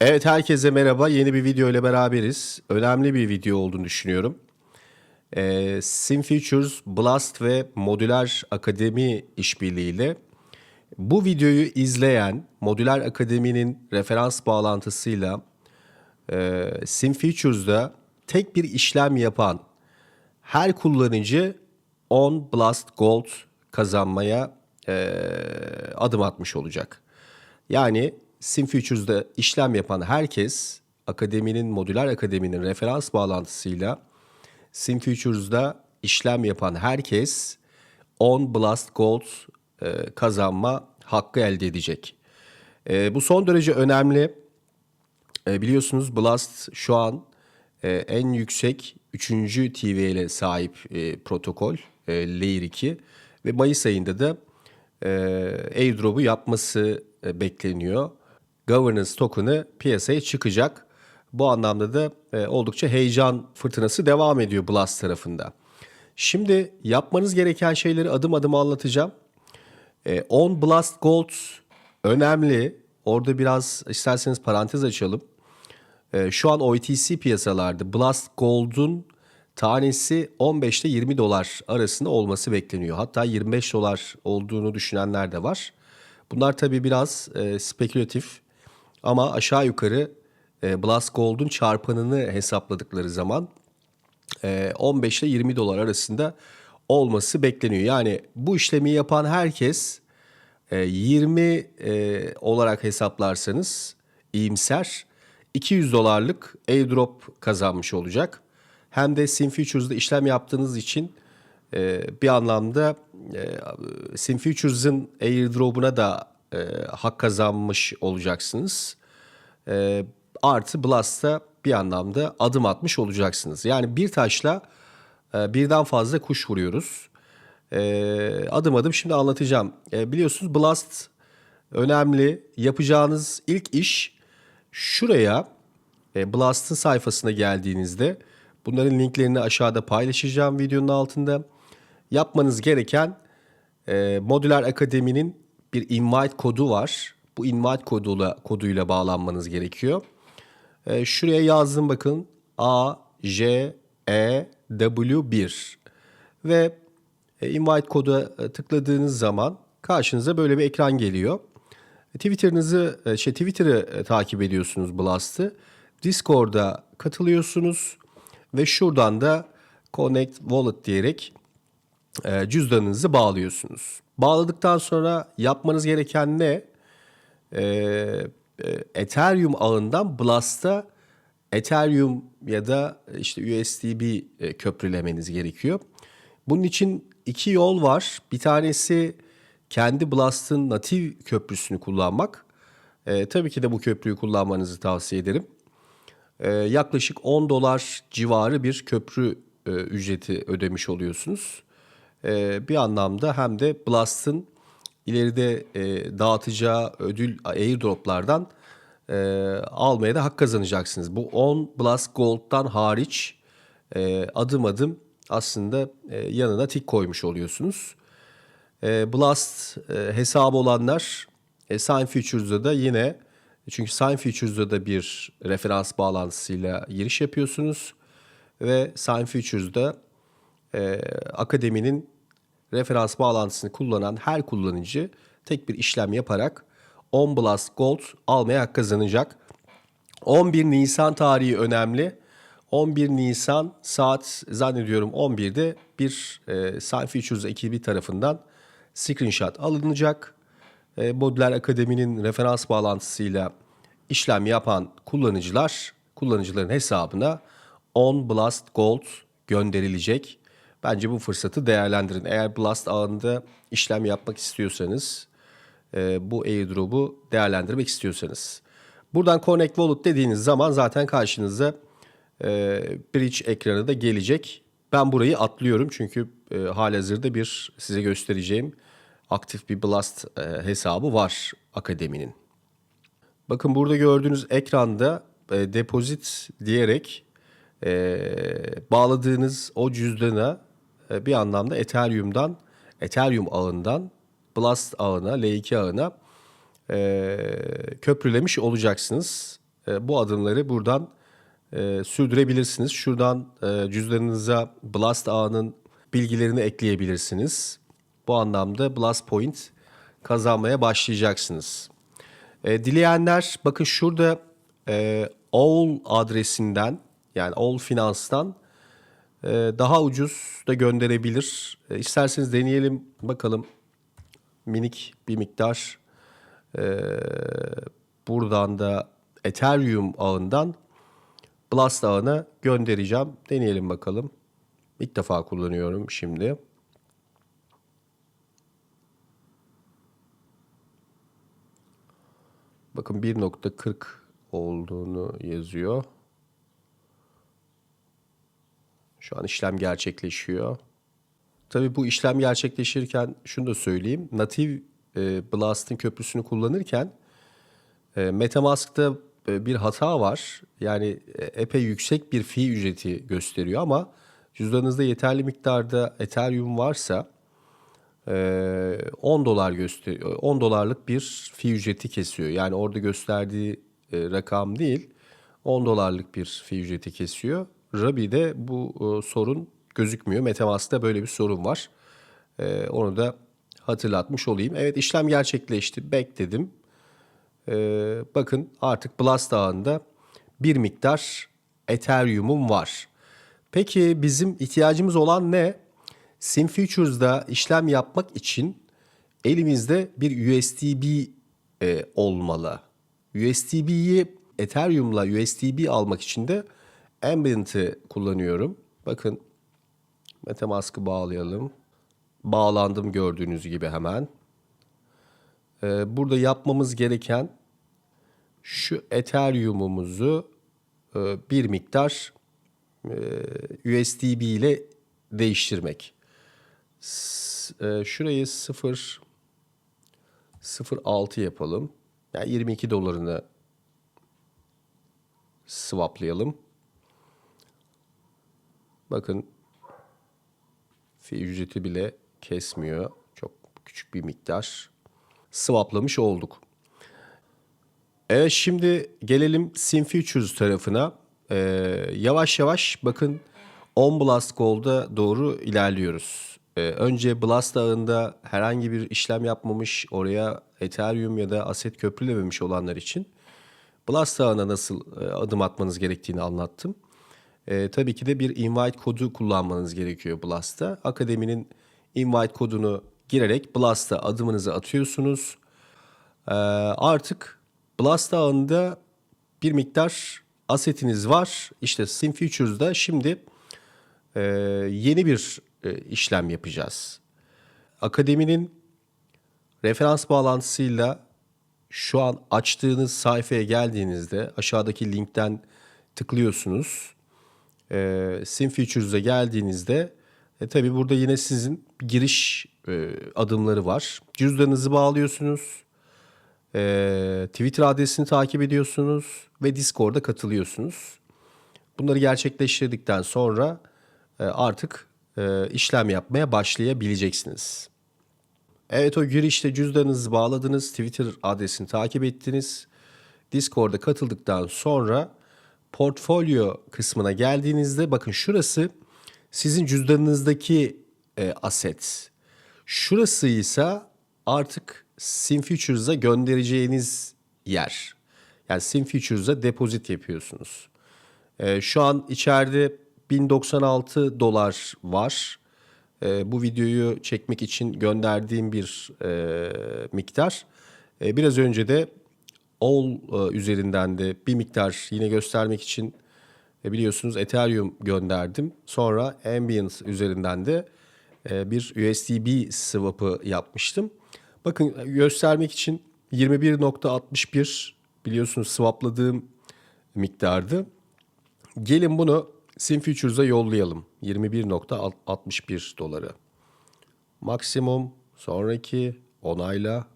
Evet herkese merhaba. Yeni bir video ile beraberiz. Önemli bir video olduğunu düşünüyorum. Ee, Sim Futures, Blast ve Modüler Akademi işbirliğiyle bu videoyu izleyen Modüler Akademi'nin referans bağlantısıyla e, Sim Futures'da tek bir işlem yapan her kullanıcı 10 Blast Gold kazanmaya e, adım atmış olacak. Yani Sim Futures'da işlem yapan herkes akademinin, modüler akademinin referans bağlantısıyla Sim Futures'da işlem yapan herkes 10 Blast Gold e, kazanma hakkı elde edecek. E, bu son derece önemli. E, biliyorsunuz Blast şu an e, en yüksek 3. TVL'e sahip e, protokol e, Layer 2 ve Mayıs ayında da e, airdrop'u yapması e, bekleniyor. Governance token'ı piyasaya çıkacak. Bu anlamda da e, oldukça heyecan fırtınası devam ediyor Blast tarafında. Şimdi yapmanız gereken şeyleri adım adım anlatacağım. E, 10 Blast Gold önemli. Orada biraz isterseniz parantez açalım. E, şu an OTC piyasalarda Blast Gold'un tanesi 15 ile 20 dolar arasında olması bekleniyor. Hatta 25 dolar olduğunu düşünenler de var. Bunlar tabii biraz e, spekülatif ama aşağı yukarı e, Blast Gold'un çarpanını hesapladıkları zaman e, 15 ile 20 dolar arasında olması bekleniyor. Yani bu işlemi yapan herkes e, 20 e, olarak hesaplarsanız iyimser 200 dolarlık airdrop kazanmış olacak. Hem de Sim Futures'da işlem yaptığınız için e, bir anlamda e, Sim Futures'ın airdrop'una da e, hak kazanmış olacaksınız. E, artı Blast'a bir anlamda adım atmış olacaksınız. Yani bir taşla e, birden fazla kuş vuruyoruz. E, adım adım şimdi anlatacağım. E, biliyorsunuz Blast önemli. Yapacağınız ilk iş şuraya e, Blast'ın sayfasına geldiğinizde bunların linklerini aşağıda paylaşacağım videonun altında. Yapmanız gereken e, Modüler Akademi'nin bir invite kodu var. Bu invite koduyla, koduyla bağlanmanız gerekiyor. E, şuraya yazdım bakın A, J, E, W 1 ve e, invite kodu e, tıkladığınız zaman karşınıza böyle bir ekran geliyor. Twitter'ınızı, e, şey Twitter'ı takip ediyorsunuz Blast'ı. Discord'a katılıyorsunuz ve şuradan da Connect Wallet diyerek cüzdanınızı bağlıyorsunuz. Bağladıktan sonra yapmanız gereken ne? E, e, Ethereum ağından Blast'a Ethereum ya da işte USDB e, köprülemeniz gerekiyor. Bunun için iki yol var. Bir tanesi kendi Blast'ın natif köprüsünü kullanmak. E, tabii ki de bu köprüyü kullanmanızı tavsiye ederim. E, yaklaşık 10 dolar civarı bir köprü e, ücreti ödemiş oluyorsunuz. E, bir anlamda hem de Blast'ın ileride e, dağıtacağı ödül airdroplardan e, almaya da hak kazanacaksınız. Bu 10 Blast Gold'dan hariç e, adım adım aslında e, yanına tik koymuş oluyorsunuz. Blast e, hesabı olanlar Sign Futures'da da yine çünkü Sign Futures'da da bir referans bağlantısıyla giriş yapıyorsunuz ve Sign Futures'da e, akademinin referans bağlantısını kullanan her kullanıcı tek bir işlem yaparak 10 Blast Gold almaya hak kazanacak. 11 Nisan tarihi önemli. 11 Nisan saat zannediyorum 11'de bir e, Sign Futures ekibi tarafından screenshot alınacak. E, Modüler Akademi'nin referans bağlantısıyla işlem yapan kullanıcılar, kullanıcıların hesabına 10 Blast Gold gönderilecek. Bence bu fırsatı değerlendirin. Eğer Blast ağında işlem yapmak istiyorsanız, e, bu airdrop'u değerlendirmek istiyorsanız. Buradan Connect Wallet dediğiniz zaman zaten karşınıza e, bridge ekranı da gelecek. Ben burayı atlıyorum çünkü e, halihazırda bir size göstereceğim aktif bir Blast e, hesabı var akademinin. Bakın burada gördüğünüz ekranda e, deposit diyerek e, bağladığınız o cüzdana bir anlamda Ethereum'dan, Ethereum ağından Blast ağına, L2 ağına e, köprülemiş olacaksınız. e, bu adımları buradan e, sürdürebilirsiniz. Şuradan e, cüzdanınıza Blast ağının bilgilerini ekleyebilirsiniz. Bu anlamda Blast Point kazanmaya başlayacaksınız. E, dileyenler bakın şurada e, All adresinden yani All Finans'tan e, daha ucuz da gönderebilir. E, isterseniz deneyelim bakalım minik bir miktar e, buradan da Ethereum ağından Blast ağına göndereceğim. Deneyelim bakalım. İlk defa kullanıyorum şimdi. Bakın 1.40 olduğunu yazıyor. Şu an işlem gerçekleşiyor. Tabii bu işlem gerçekleşirken şunu da söyleyeyim. Native e, Blast'ın köprüsünü kullanırken e, Metamask'ta e, bir hata var. Yani e, epey yüksek bir fee ücreti gösteriyor ama cüzdanınızda yeterli miktarda Ethereum varsa e, 10 dolar gösteriyor. 10 dolarlık bir fee ücreti kesiyor. Yani orada gösterdiği e, rakam değil. 10 dolarlık bir fee ücreti kesiyor. Rabi'de bu e, sorun gözükmüyor. Metamask'ta böyle bir sorun var. E, onu da hatırlatmış olayım. Evet işlem gerçekleşti. Bekledim. E, bakın artık Blast ağında bir miktar Ethereum'um var. Peki bizim ihtiyacımız olan ne? Sim Futures'da işlem yapmak için elimizde bir USDB e, olmalı. USDB'yi Ethereum'la USDB almak için de Ambient'i kullanıyorum. Bakın Metamask'ı bağlayalım. Bağlandım gördüğünüz gibi hemen. Ee, burada yapmamız gereken şu Ethereum'umuzu e, bir miktar e, USDB ile değiştirmek. S- e, şurayı 0 0.6 yapalım. Yani 22 dolarını swaplayalım. Bakın fi ücreti bile kesmiyor. Çok küçük bir miktar swaplamış olduk. Evet şimdi gelelim Sim Futures tarafına. Ee, yavaş yavaş bakın On Blast Gold'a doğru ilerliyoruz. Ee, önce Blast ağında herhangi bir işlem yapmamış, oraya Ethereum ya da Asset köprülememiş olanlar için Blast ağına nasıl e, adım atmanız gerektiğini anlattım. E, tabii ki de bir invite kodu kullanmanız gerekiyor Blast'ta. Akademinin invite kodunu girerek Blast'a adımınızı atıyorsunuz. E, artık Blast ağında bir miktar asetiniz var. İşte Sim Futures'da şimdi e, yeni bir e, işlem yapacağız. Akademinin referans bağlantısıyla şu an açtığınız sayfaya geldiğinizde aşağıdaki linkten tıklıyorsunuz. E, Sim Futures'a geldiğinizde e, tabii burada yine sizin giriş e, adımları var. Cüzdanınızı bağlıyorsunuz. E, Twitter adresini takip ediyorsunuz ve Discord'a katılıyorsunuz. Bunları gerçekleştirdikten sonra e, artık e, işlem yapmaya başlayabileceksiniz. Evet o girişte cüzdanınızı bağladınız, Twitter adresini takip ettiniz. Discord'a katıldıktan sonra portfolyo kısmına geldiğinizde bakın şurası sizin cüzdanınızdaki e, asset. Şurası ise artık Sim Futures'a göndereceğiniz yer. Yani Sim Futures'a depozit yapıyorsunuz. E, şu an içeride 1096 dolar var. E, bu videoyu çekmek için gönderdiğim bir e, miktar. E, biraz önce de All e, üzerinden de bir miktar yine göstermek için e, biliyorsunuz Ethereum gönderdim. Sonra Ambient üzerinden de e, bir USDB swap'ı yapmıştım. Bakın göstermek için 21.61 biliyorsunuz swapladığım miktardı. Gelin bunu Sim Futures'a yollayalım. 21.61 doları. Maksimum sonraki onayla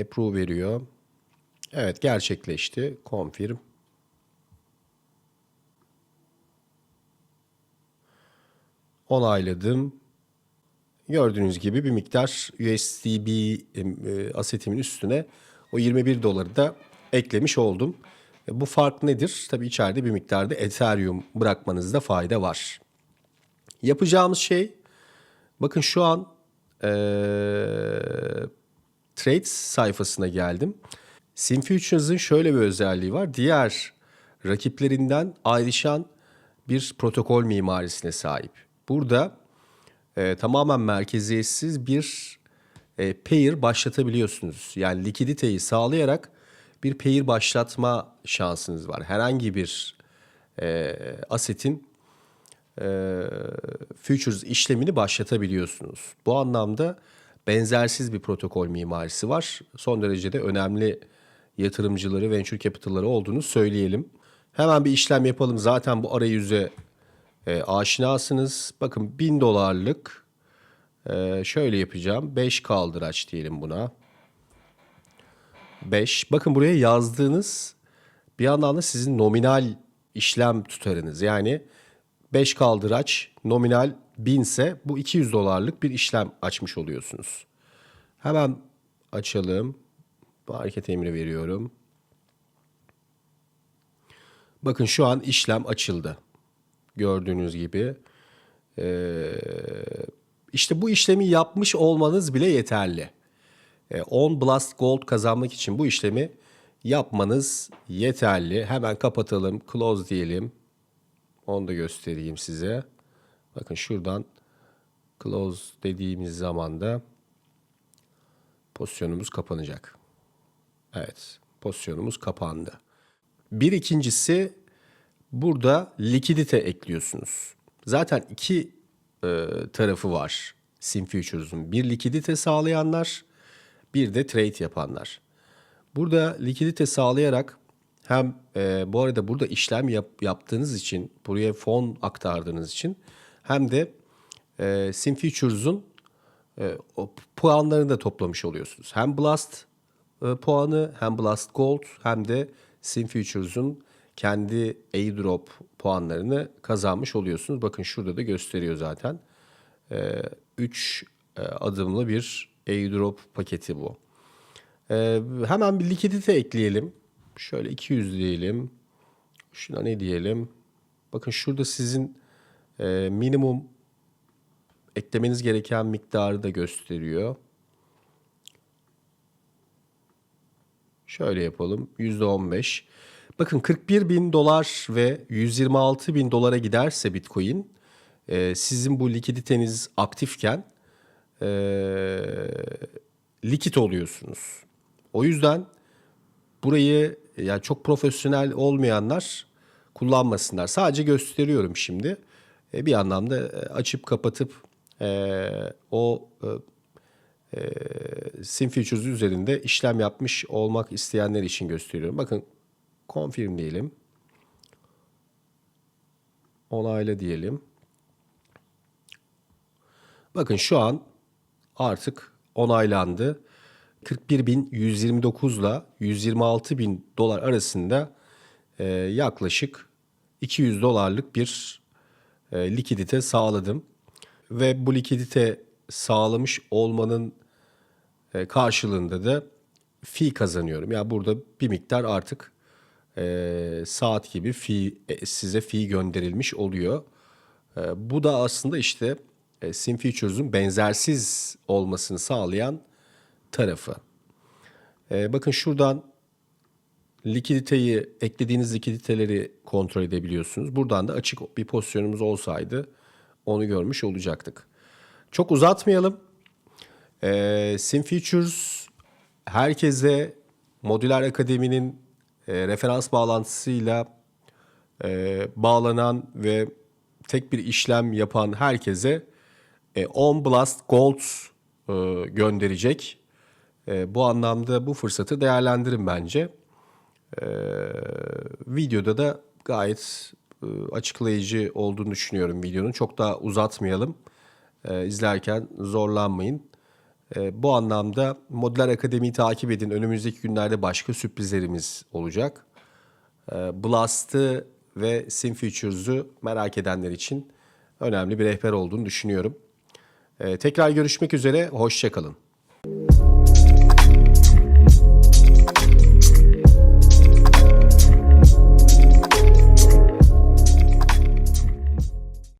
approve veriyor. Evet gerçekleşti. Confirm. Onayladım. Gördüğünüz gibi bir miktar USDB e, asetimin üstüne o 21 doları da eklemiş oldum. E, Bu fark nedir? Tabii içeride bir miktarda Ethereum bırakmanızda fayda var. Yapacağımız şey bakın şu an eee Trades sayfasına geldim. Simfutures'ın şöyle bir özelliği var. Diğer rakiplerinden ayrışan bir protokol mimarisine sahip. Burada e, tamamen merkeziyetsiz bir e, pair başlatabiliyorsunuz. Yani likiditeyi sağlayarak bir pair başlatma şansınız var. Herhangi bir e, asetin e, futures işlemini başlatabiliyorsunuz. Bu anlamda benzersiz bir protokol mimarisi var. Son derece de önemli yatırımcıları, venture capital'ları olduğunu söyleyelim. Hemen bir işlem yapalım. Zaten bu arayüze e, aşinasınız. Bakın 1000 dolarlık e, şöyle yapacağım. 5 kaldıraç diyelim buna. 5. Bakın buraya yazdığınız bir yandan da sizin nominal işlem tutarınız. Yani 5 kaldıraç nominal 1000 ise bu 200 dolarlık bir işlem açmış oluyorsunuz. Hemen açalım. Hareket emri veriyorum. Bakın şu an işlem açıldı. Gördüğünüz gibi. Ee, işte bu işlemi yapmış olmanız bile yeterli. Ee, 10 Blast Gold kazanmak için bu işlemi yapmanız yeterli. Hemen kapatalım. Close diyelim. Onu da göstereyim size. Bakın şuradan close dediğimiz zaman da pozisyonumuz kapanacak. Evet, pozisyonumuz kapandı. Bir ikincisi burada likidite ekliyorsunuz. Zaten iki e, tarafı var Sim Futures'un. Bir likidite sağlayanlar, bir de trade yapanlar. Burada likidite sağlayarak hem e, bu arada burada işlem yap, yaptığınız için, buraya fon aktardığınız için hem de e, Sim Futures'un e, o puanlarını da toplamış oluyorsunuz. Hem Blast e, puanı hem Blast Gold hem de Sim Futures'un kendi airdrop puanlarını kazanmış oluyorsunuz. Bakın şurada da gösteriyor zaten. 3 adımlı bir airdrop paketi bu. E, hemen bir likidite ekleyelim. Şöyle 200 diyelim. Şuna ne diyelim? Bakın şurada sizin e, minimum eklemeniz gereken miktarı da gösteriyor. Şöyle yapalım. %15. Bakın 41 bin dolar ve 126 bin dolara giderse Bitcoin e, sizin bu likiditeniz aktifken e, likit oluyorsunuz. O yüzden burayı yani çok profesyonel olmayanlar kullanmasınlar. Sadece gösteriyorum şimdi. E, bir anlamda e, açıp kapatıp e, o Sim Futures üzerinde işlem yapmış olmak isteyenler için gösteriyorum. Bakın confirm diyelim. Onayla diyelim. Bakın şu an artık onaylandı. 41.129 ile 126.000 dolar arasında e, yaklaşık 200 dolarlık bir e, likidite sağladım. Ve bu likidite sağlamış olmanın e, karşılığında da fee kazanıyorum. Yani burada bir miktar artık e, saat gibi fee, e, size fee gönderilmiş oluyor. E, bu da aslında işte e, Sim Futures'un benzersiz olmasını sağlayan tarafı. E, bakın şuradan likiditeyi, eklediğiniz likiditeleri kontrol edebiliyorsunuz. Buradan da açık bir pozisyonumuz olsaydı onu görmüş olacaktık. Çok uzatmayalım. E, Sim Futures herkese Modüler Akademi'nin e, referans bağlantısıyla e, bağlanan ve tek bir işlem yapan herkese e, 10 Blast Gold e, gönderecek. E, bu anlamda bu fırsatı değerlendirin bence. E, videoda da gayet e, açıklayıcı olduğunu düşünüyorum videonun. Çok daha uzatmayalım. E, izlerken zorlanmayın. E, bu anlamda Modüler Akademi'yi takip edin. Önümüzdeki günlerde başka sürprizlerimiz olacak. E, Blast'ı ve Sim Futures'u merak edenler için önemli bir rehber olduğunu düşünüyorum. E, tekrar görüşmek üzere, hoşçakalın.